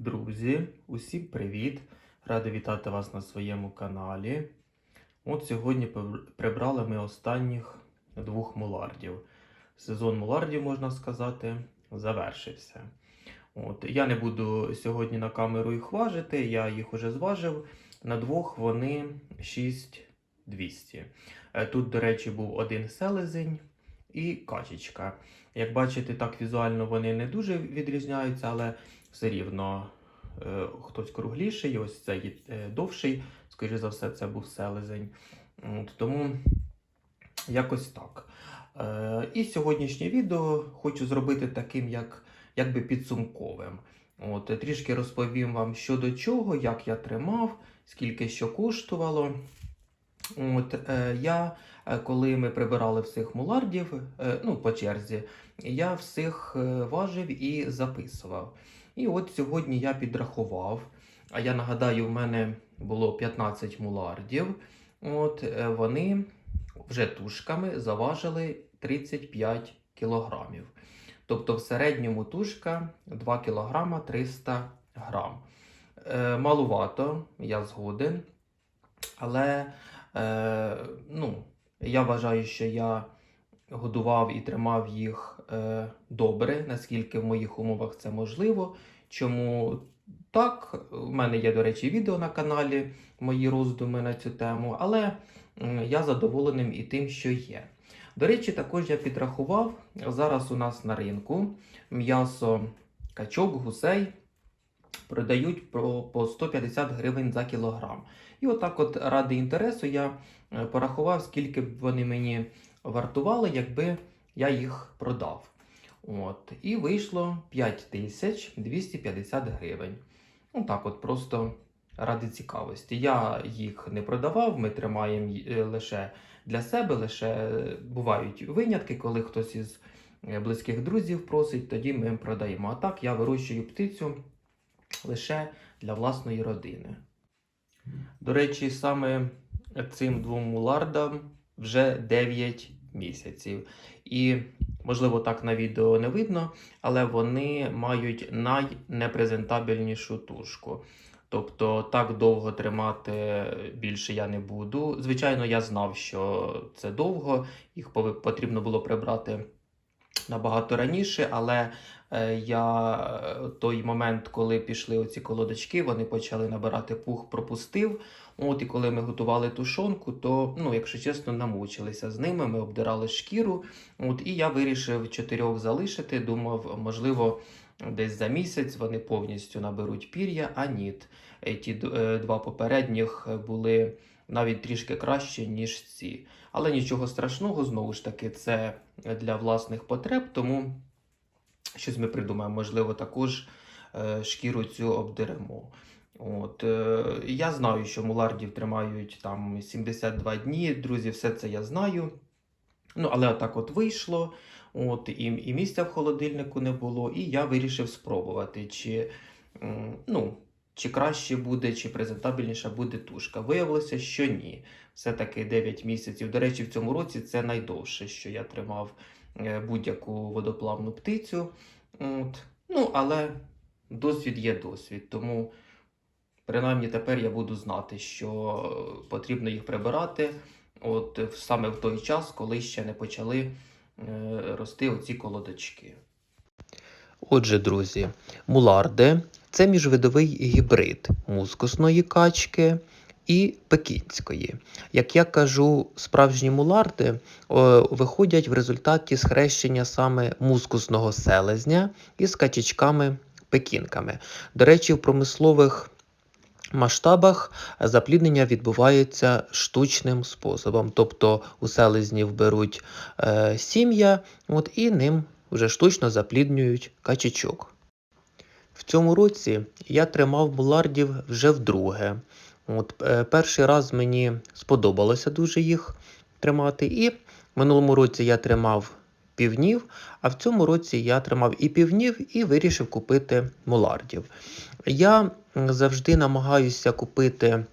Друзі, усім привіт! Радий вітати вас на своєму каналі. От сьогодні прибрали ми останніх двох мулардів. Сезон мулардів, можна сказати, завершився. От, я не буду сьогодні на камеру їх важити, я їх уже зважив. На двох вони 6200. Е, Тут, до речі, був один селезень і качечка. Як бачите, так візуально вони не дуже відрізняються, але все рівно е, хтось кругліший, ось цей е, довший, скоріше за все, це був селезень. От, тому якось так. Е, і сьогоднішнє відео хочу зробити таким, як якби підсумковим. От, трішки розповім вам, що до чого, як я тримав, скільки що коштувало. От, е, я, е, коли ми прибирали всіх мулардів, е, ну, по черзі, я всіх е, важив і записував. І от сьогодні я підрахував. А я нагадаю, в мене було 15 мулардів. От е, вони вже тушками заважили 35 кілограмів. Тобто в середньому тушка 2 кілограма 300 грам. Е, малувато, я згоден. Але е, ну, я вважаю, що я годував і тримав їх е, добре, наскільки в моїх умовах це можливо. Чому так? У мене є, до речі, відео на каналі, мої роздуми на цю тему, але я задоволеним і тим, що є. До речі, також я підрахував зараз у нас на ринку м'ясо качок, гусей продають про, по 150 гривень за кілограм. І отак, от ради інтересу, я е, порахував, скільки б вони мені вартували, якби я їх продав. От. І вийшло 5250 гривень. Ну так, от просто ради цікавості. Я їх не продавав, ми тримаємо е, лише для себе, лише е, бувають винятки, коли хтось із е, близьких друзів просить, тоді ми продаємо. А так я вирощую птицю лише для власної родини. До речі, саме цим двом мулардам вже 9 місяців. І, можливо, так на відео не видно, але вони мають найнепрезентабельнішу тушку. Тобто так довго тримати більше я не буду. Звичайно, я знав, що це довго, їх потрібно було прибрати набагато раніше, але е, я е, той момент, коли пішли оці колодочки, вони почали набирати пух, пропустив. От і коли ми готували тушонку, то, ну, якщо чесно, намучилися з ними. Ми обдирали шкіру. От, і я вирішив чотирьох залишити. Думав, можливо, десь за місяць вони повністю наберуть пір'я, а ні. Е, Ті два попередніх були навіть трішки краще, ніж ці. Але нічого страшного, знову ж таки, це для власних потреб, тому щось ми придумаємо. Можливо, також е, шкіру цю обдеремо. От, е, я знаю, що мулардів тримають там 72 дні. Друзі, все це я знаю. Ну, але отак от вийшло. От, і, і місця в холодильнику не було, і я вирішив спробувати, чи, ну, чи краще буде, чи презентабельніша буде тушка. Виявилося, що ні. Все-таки 9 місяців. До речі, в цьому році це найдовше, що я тримав е, будь-яку водоплавну птицю. От. Ну, але досвід є досвід. Тому принаймні тепер я буду знати, що потрібно їх прибирати от саме в той час, коли ще не почали е, рости оці колодочки. Отже, друзі, муларди це міжвидовий гібрид мускусної качки і пекінської. Як я кажу, справжні муларди е, виходять в результаті схрещення саме мускусного селезня із качечками пекінками. До речі, в промислових масштабах запліднення відбувається штучним способом. Тобто у селезнів беруть е, сім'я от, і ним вже штучно запліднюють качечок. В цьому році я тримав мулардів вже вдруге. От, е, перший раз мені сподобалося дуже їх тримати, і в минулому році я тримав півнів, а в цьому році я тримав і півнів, і вирішив купити мулардів. Я завжди намагаюся купити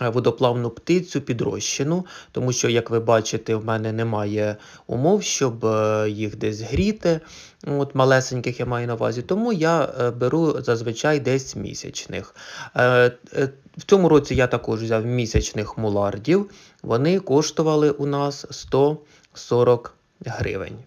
водоплавну птицю підрощену, тому що, як ви бачите, в мене немає умов, щоб е, їх десь гріти. От малесеньких я маю на увазі, тому я е, беру зазвичай десь місячних. Е, е, В цьому році я також взяв місячних мулардів. Вони коштували у нас 140 гривень.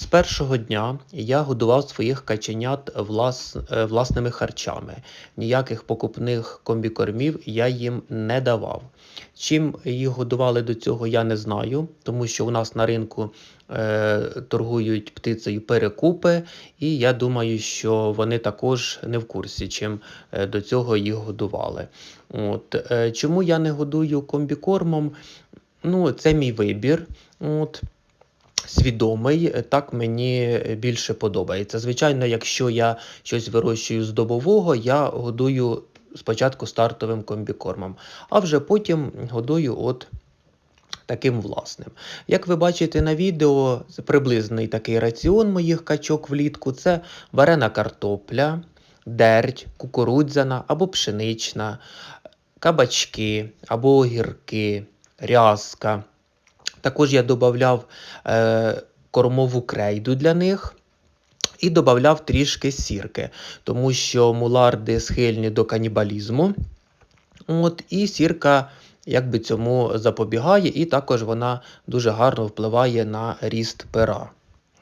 З першого дня я годував своїх каченят влас, е, власними харчами. Ніяких покупних комбікормів я їм не давав. Чим їх годували до цього, я не знаю, тому що у нас на ринку е, торгують птицею перекупи, і я думаю, що вони також не в курсі, чим е, до цього їх годували. От, е, чому я не годую комбікормом? Ну, це мій вибір. От свідомий, е, так мені е, більше подобається. Звичайно, якщо я щось вирощую з добового, я годую спочатку стартовим комбікормом, а вже потім годую от таким власним. Як ви бачите на відео, приблизний такий раціон моїх качок влітку це варена картопля, дерть, кукурудзяна або пшенична, кабачки або огірки, рязка. Також я додавав е, кормову крейду для них і додавав трішки сірки, тому що муларди схильні до канібалізму. От, І сірка якби цьому запобігає, і також вона дуже гарно впливає на ріст пера.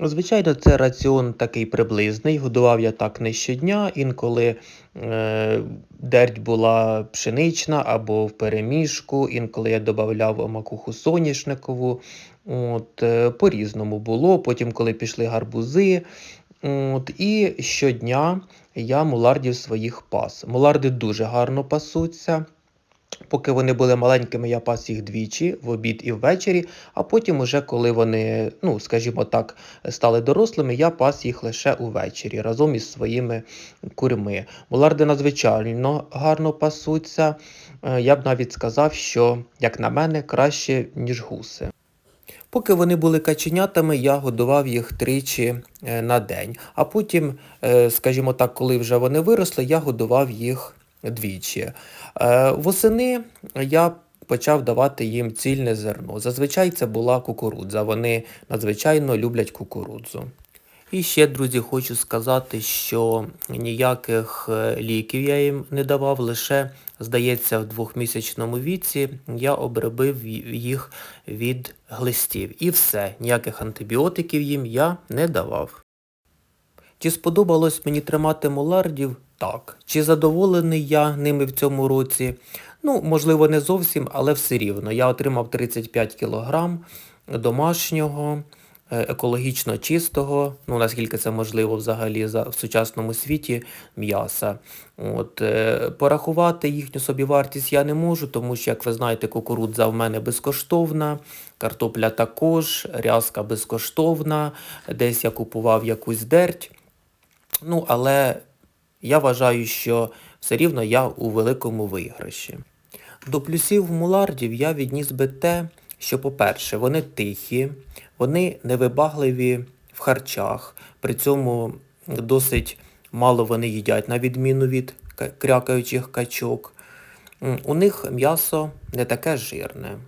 Звичайно, це раціон такий приблизний. Годував я так не щодня, інколи е, дерть була пшенична або в перемішку, інколи я додавав макуху соняшникову. От, е, По-різному було. Потім, коли пішли гарбузи. От, І щодня я мулардів своїх пас. Муларди дуже гарно пасуться. Поки вони були маленькими, я пас їх двічі в обід і ввечері, а потім, уже коли вони, ну, скажімо так, стали дорослими, я пас їх лише увечері разом із своїми курми. Муларди надзвичайно гарно пасуться. Е, я б навіть сказав, що, як на мене, краще, ніж гуси. Поки вони були каченятами, я годував їх тричі е, на день. А потім, е, скажімо так, коли вже вони виросли, я годував їх двічі. Е, восени я почав давати їм цільне зерно. Зазвичай це була кукурудза. Вони надзвичайно люблять кукурудзу. І ще, друзі, хочу сказати, що ніяких е, ліків я їм не давав, лише, здається, в двохмісячному віці я обробив їх від глистів. І все, ніяких антибіотиків їм я не давав. Чи сподобалось мені тримати мулардів? Так. Чи задоволений я ними в цьому році? Ну, можливо, не зовсім, але все рівно. Я отримав 35 кг домашнього, е, екологічно чистого, ну наскільки це можливо взагалі в сучасному світі м'яса. От, е, Порахувати їхню собівартість я не можу, тому що, як ви знаєте, кукурудза в мене безкоштовна, картопля також, рязка безкоштовна, десь я купував якусь дерть. Ну, але я вважаю, що все рівно я у великому виграші. До плюсів мулардів я відніс би те, що, по-перше, вони тихі, вони невибагливі в харчах, при цьому досить мало вони їдять, на відміну від крякаючих качок. У них м'ясо не таке жирне.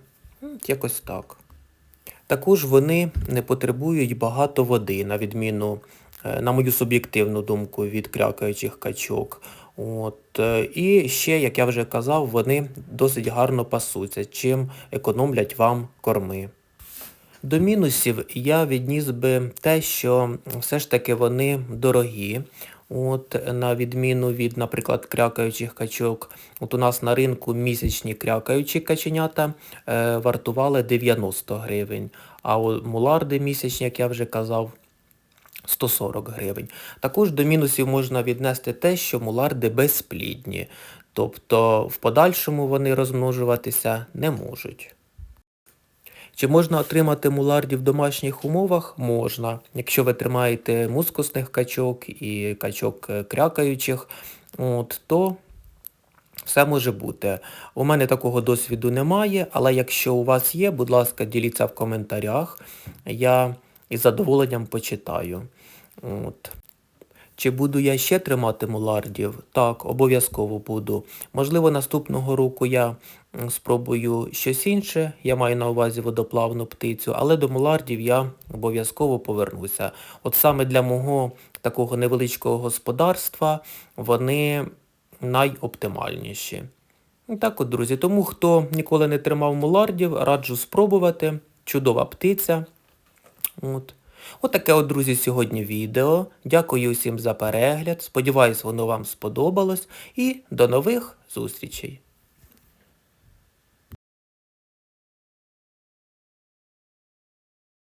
Якось так. Також вони не потребують багато води, на відміну на мою суб'єктивну думку, від крякаючих качок. От. Е, і ще, як я вже казав, вони досить гарно пасуться, чим економлять вам корми. До мінусів я відніс би те, що все ж таки вони дорогі. От, На відміну від, наприклад, крякаючих качок. От У нас на ринку місячні крякаючі каченята е, вартували 90 гривень, а муларди місячні, як я вже казав, 140 гривень. Також до мінусів можна віднести те, що муларди безплідні, тобто в подальшому вони розмножуватися не можуть. Чи можна отримати мулардів в домашніх умовах? Можна. Якщо ви тримаєте мускусних качок і качок е, крякаючих, от, то все може бути. У мене такого досвіду немає, але якщо у вас є, будь ласка, діліться в коментарях. Я із задоволенням почитаю. От. Чи буду я ще тримати мулардів? Так, обов'язково буду. Можливо, наступного року я спробую щось інше. Я маю на увазі водоплавну птицю, але до мулардів я обов'язково повернуся. От саме для мого такого невеличкого господарства вони найоптимальніші. Так от, друзі, тому хто ніколи не тримав мулардів, раджу спробувати. Чудова птиця. От. Отаке от, друзі, сьогодні відео. Дякую усім за перегляд. Сподіваюсь, воно вам сподобалось. І до нових зустрічей!